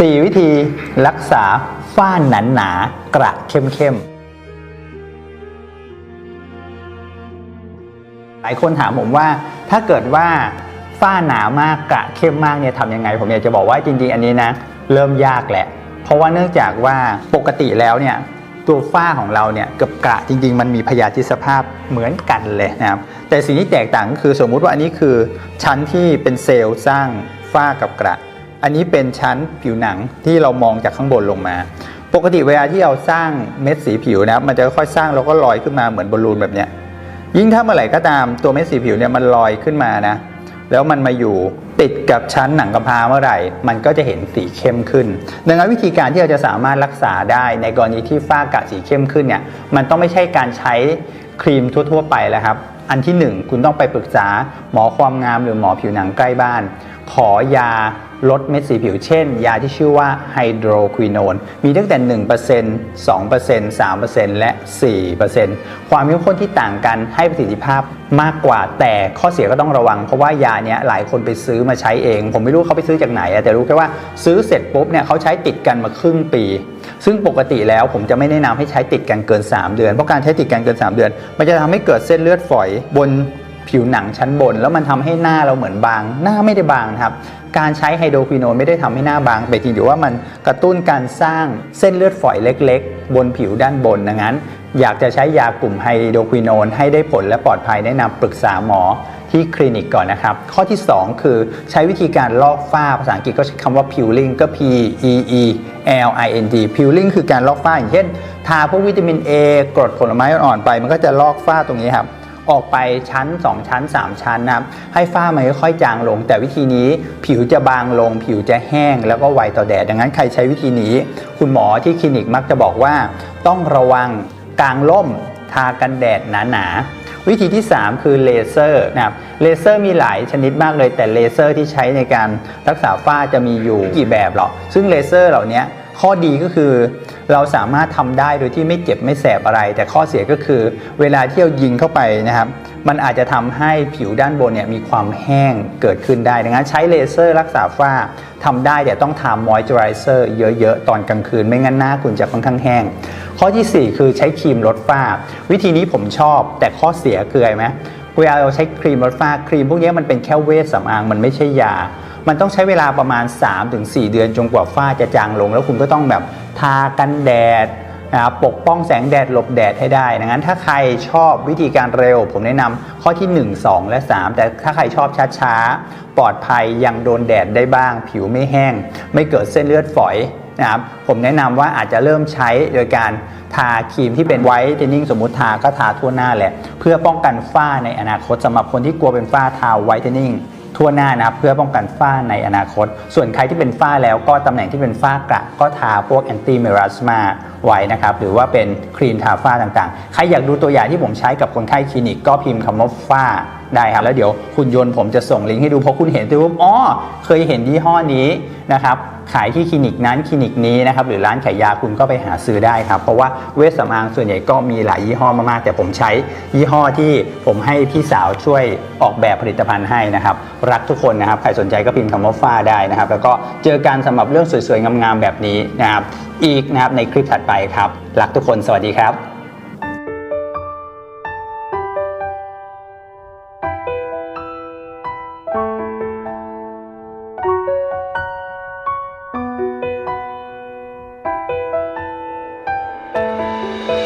4 วิธีรักษาฝ้าหนาหนากระเข้มเข้มหลายคนถามผมว่าถ้าเกิดว่าฝ้าหนามากกระเข้มมากเนี่ยทำยังไง ผมอยากจะบอกว่าจริง ๆ อันนี้นะ เริ่มยากแหละ เพราะว่าเนื่องจากว่าปกติแล้วเนี่ยตัวฝ้าของเราเนี่ยกับกระจริง ๆ มันมีพยาธิสภาพเหมือนกันเลยนะครับ แต่สิ่งที่แตกต่างก็คือสมมุติว่าอันนี้คือชั้นที่เป็นเซลล์สร้างฝ้ากับกระ อันนี้เป็นชั้นผิวหนังที่เรามองจากข้างบนลงมา ปกติเวลาที่เราสร้างเม็ดสีผิวนะครับมันจะค่อยๆสร้างแล้วก็ลอยขึ้นมาเหมือนบอลลูนแบบเนี้ยยิ่งถ้าเมื่อไหร่ก็ตามตัวเม็ดสีผิวเนี่ยมันลอยขึ้นมานะ แล้วมันมาอยู่ติดกับชั้นหนังกำพร้าเมื่อไหร่ มันก็จะเห็นสีเข้มขึ้น ดังนั้นวิธีการที่เราจะสามารถรักษาได้ในกรณีที่ฝ้ากระสีเข้มขึ้นเนี่ยมันต้องไม่ใช่การใช้ครีมทั่ว ๆ ไปแล้วครับอันที่หนึ่งคุณต้องไปปรึกษาหมอความงามหรือหมอผิวหนังใกล้บ้าน ขอยา ลดเม็ดสีผิวเช่น ยาที่ชื่อว่าไฮโดรควินอนมีตั้งแต่ 1% 2% 3%และ 4%ความเข้มข้นที่ต่างกันให้ประสิทธิภาพมากกว่าแต่ข้อเสียก็ต้องระวัง เพราะว่ายาเนี้ยหลายคนไปซื้อมาใช้เอง ผมไม่รู้เขาไปซื้อจากไหน แต่รู้แค่ว่าซื้อเสร็จปุ๊บเนี่ยเขาใช้ติดกันมาครึ่งปี ซึ่งปกติแล้วผมจะไม่แนะนำให้ใช้ติดกันเกิน 3 เดือนเพราะการใช้ติดกันเกิน 3 เดือน มันจะทำให้เกิดเส้นเลือดฝอยบน ผิวหนังชั้นบน แล้วมันทำให้หน้าเราเหมือนบาง หน้าไม่ได้บางนะครับ การใช้ไฮโดรควินอนไม่ได้ทำให้หน้าบางแต่จริงๆว่ามันกระตุ้นการสร้างเส้นเลือดฝอยเล็ก ๆ บนผิวด้านบนดังนั้น อยากจะใช้ยากลุ่มไฮโดรควินอนให้ได้ผลและปลอดภัยแนะนำปรึกษาหมอที่คลินิกก่อนนะครับ ข้อที่ 2 คือใช้วิธีการลอกฝ้าภาษาอังกฤษก็ใช้คำว่า peeling ก็ P E E L I N D peeling คือการลอกฝ้าอย่างเช่น ทาพวกวิตามิน A กรดผลไม้อ่อนๆไป มันก็จะลอกฝ้าตรงนี้ครับ ออกไปชั้น 2 ชั้น 3 ชั้นนะครับให้ฝ้ามันค่อยๆจางลง แต่วิธีนี้ผิวจะบางลง ผิวจะแห้งแล้วก็ไวต่อแดดดังนั้นใครใช้วิธีนี้ คุณหมอที่คลินิกมักจะบอกว่า ต้องระวังกลางร่มทากันแดดหนาๆวิธีที่ 3 คือเลเซอร์นะครับเลเซอร์มีหลายชนิดมากเลยแต่เลเซอร์ที่ใช้ในการรักษาฝ้าจะมีอยู่กี่แบบหรอกซึ่งเลเซอร์เหล่านี้ ข้อดีก็คือเราสามารถทำได้โดยที่ไม่เจ็บไม่แสบอะไร แต่ข้อเสียก็คือเวลาที่เรายิงเข้าไปนะครับ มันอาจจะทำให้ผิวด้านบนเนี่ยมีความแห้งเกิดขึ้นได้ ดังนั้นใช้เลเซอร์รักษาฝ้าทำได้แต่ต้องทามอยเจอไรเซอร์เยอะๆ ตอนกลางคืน ไม่งั้นหน้าคุณจะค่อนข้างแห้ง ข้อทีสี่ 4 คือใช้ครีมลดฝ้า วิธีนี้ผมชอบ แต่ข้อเสียคืออะไรไหมเวลาเราใช้ครีมลดฝ้าครีมพวกนี้มันเป็นแค่เวชสำอางมันไม่ใช่ยา มันต้องใช้เวลาประมาณ 3-4 เดือนจนกว่าฝ้าจะจางลง แล้วคุณก็ต้องแบบทากันแดดนะครับปกป้องแสงแดดหลบแดดให้ได้ดังนั้นถ้าใครชอบวิธีการเร็ว ผมแนะนำข้อที่ 1 2 และ 3 แต่ถ้าใครชอบช้าๆ ปลอดภัยยังโดนแดดได้บ้าง ผิวไม่แห้ง ไม่เกิดเส้นเลือดฝอยนะครับผมแนะนำว่าอาจจะเริ่มใช้โดยการทาครีมที่เป็นไวท์เทนนิ่งสมมุติทาก็ทาทั่วหน้าแหละ เพื่อป้องกันฝ้าในอนาคตสำหรับคนที่กลัวเป็นฝ้าทาไวท์เทนนิ่ง ทั่วหน้านะครับเพื่อป้องกันฝ้าในอนาคต ส่วนใครที่เป็นฝ้าแล้วก็ตำแหน่งที่เป็นฝ้ากระก็ทาพวกแอนตี้เมลาสมาไว้นะครับหรือว่าเป็นครีมทาฝ้าต่างๆ ใครอยากดูตัวอย่างที่ผมใช้กับคนไข้คลินิกก็พิมพ์คำว่าฝ้า ได้ครับ แล้วเดี๋ยวคุณยนต์ผมจะส่งลิงก์ให้ดูเพราะคุณเห็นตัวปุ๊บอ๋อเคยเห็นยี่ห้อนี้นะครับขายที่คลินิกนั้นคลินิกนี้นะครับหรือร้านขายยาคุณก็ไปหาซื้อได้ครับ เพราะว่าเวชสำอางส่วนใหญ่ก็มีหลายยี่ห้อมากๆ แต่ผมใช้ยี่ห้อที่ผมให้พี่สาวช่วยออกแบบผลิตภัณฑ์ให้นะครับ รักทุกคนนะครับ ใครสนใจก็พิมพ์คำว่าฝ้าได้นะครับ แล้วก็เจอกันสำหรับเรื่องสวยๆงามๆแบบนี้นะครับ อีกนะครับในคลิปถัดไปครับ รักทุกคนสวัสดีครับ